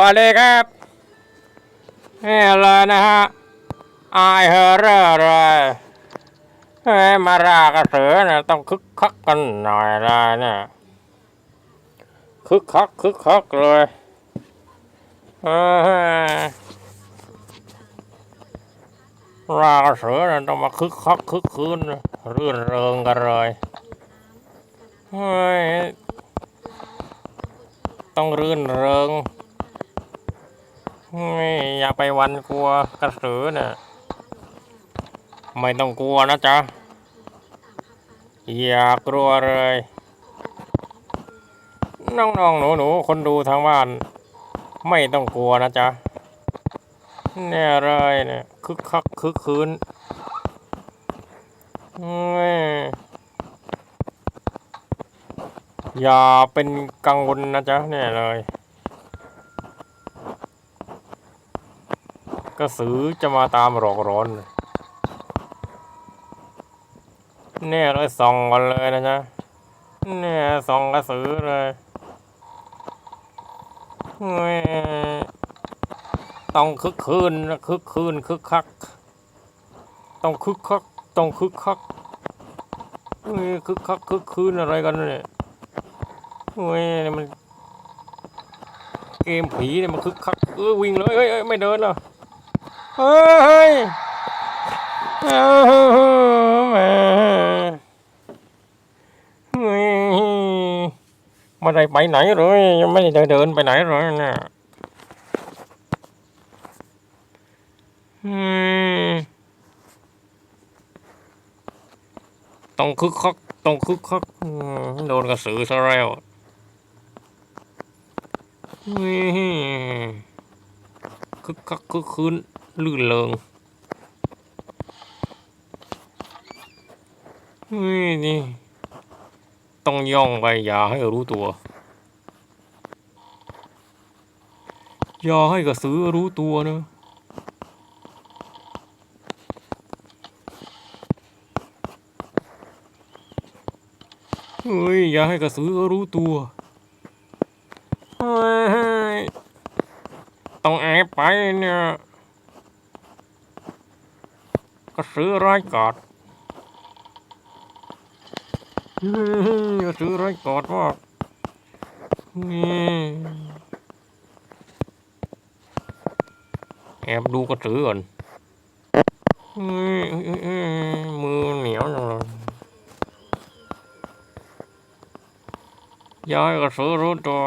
วัสดีครับนี่เลยนะฮะอายเฮอร์เรอเลยเฮ้ยมารากระเสือเนี่ยต้องคึกคักกันหน่อยเลยเนี่ยคึกคักคึกคักเลยรากระเสือเนี่ยต้องมาคึกคักคึกคืนรื่นเริงกันเลยเฮ้ยต้องรื่นเริง อย่าไปวันกลัวกระสือเนี่ยไม่ต้องกลัวนะจ๊ะ อย่ากลัวเลย น้องๆหนูๆคนดูทางบ้าน ไม่ต้องกลัวนะจ๊ะเนี่ยเลยเนี่ยคึกคักคึกคืนอย่าเป็นกังวลนะจ๊ะเนี่ยเลย กระสือจะมาตามหลอกร้อนเนี่ยเลยส่องกันเลยนะจ๊ะเนี่ยส่องกระสือเลยต้องคึกคืนคึกคืนคึกคัก ต้องคึกคักต้องคึกคักคึกคักคึกคืนอะไรกันเนี่ยเฮ้ยมันเกมผีเนี่ยมันคึกคักเออวิ่งเลยเฮ้ยเอ้ยไม่เดินหรอ เฮ้ยเอ้าแหม่ไม่ได้ไปไหนเลยยังไม่ได้เดินไปไหนเลยเนี่ยอืมต้องคึกคักต้องคึกคักโดนกระสือซะแล้วคึกคักคึกคืน ลื่นเริงเฮ้ยนี่ ต้องย่องไปอย่าให้รู้ตัว อย่าให้กระสือรู้ตัวนะเฮ้ยอย่าให้กระสือรู้ตัวเฮ้ยต้องแอบไปเนี่ย กระสือร้ายกาจเฮ้ยกระสือร้ายกาจมานี่แอบดูกระสือก่อนมือเหนียวจังเลยย้ายกระสือรู้ตัว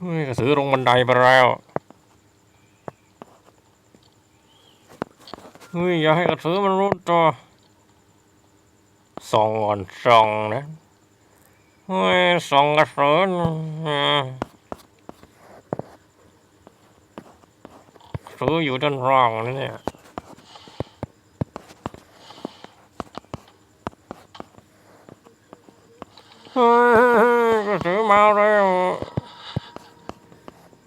เฮ้ยกระสือลงบันไดไปแล้วเฮ้ยอย่าให้กระสือมันรู้ตัวส่องก่อนส่องนะเฮ้ยส่องกระสือนะกระสืออยู่ด้านล่างนะเนี่ยเฮ้ยกระสือมาแล้ว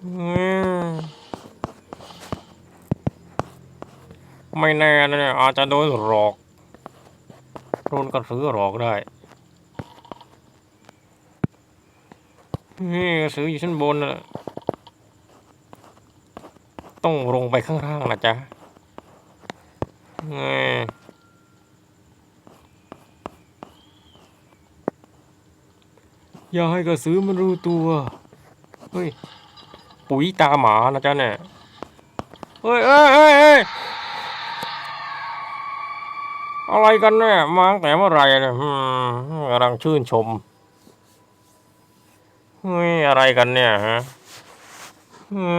เฮ้ย ไม่แน่นะเนี่ยอาจจะโดนหลอกโดนกระสือหลอกได้นี่กระสืออยู่ชั้นบนน่ะต้องลงไปข้างล่างนะจ๊ะนี่อย่าให้กระสือมันรู้ตัว เฮ้ย ปุ๋ยตาหมานะจ๊ะเนี่ย เฮ้ยเอ้ยเอ้ย อะไรกันเนี่ยมาตั้งแต่เมื่อไหรเนี่ยกำลังชื่นชมเฮ้ยอะไรกันเนี่ยฮะเฮ้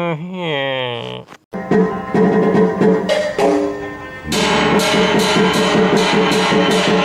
ย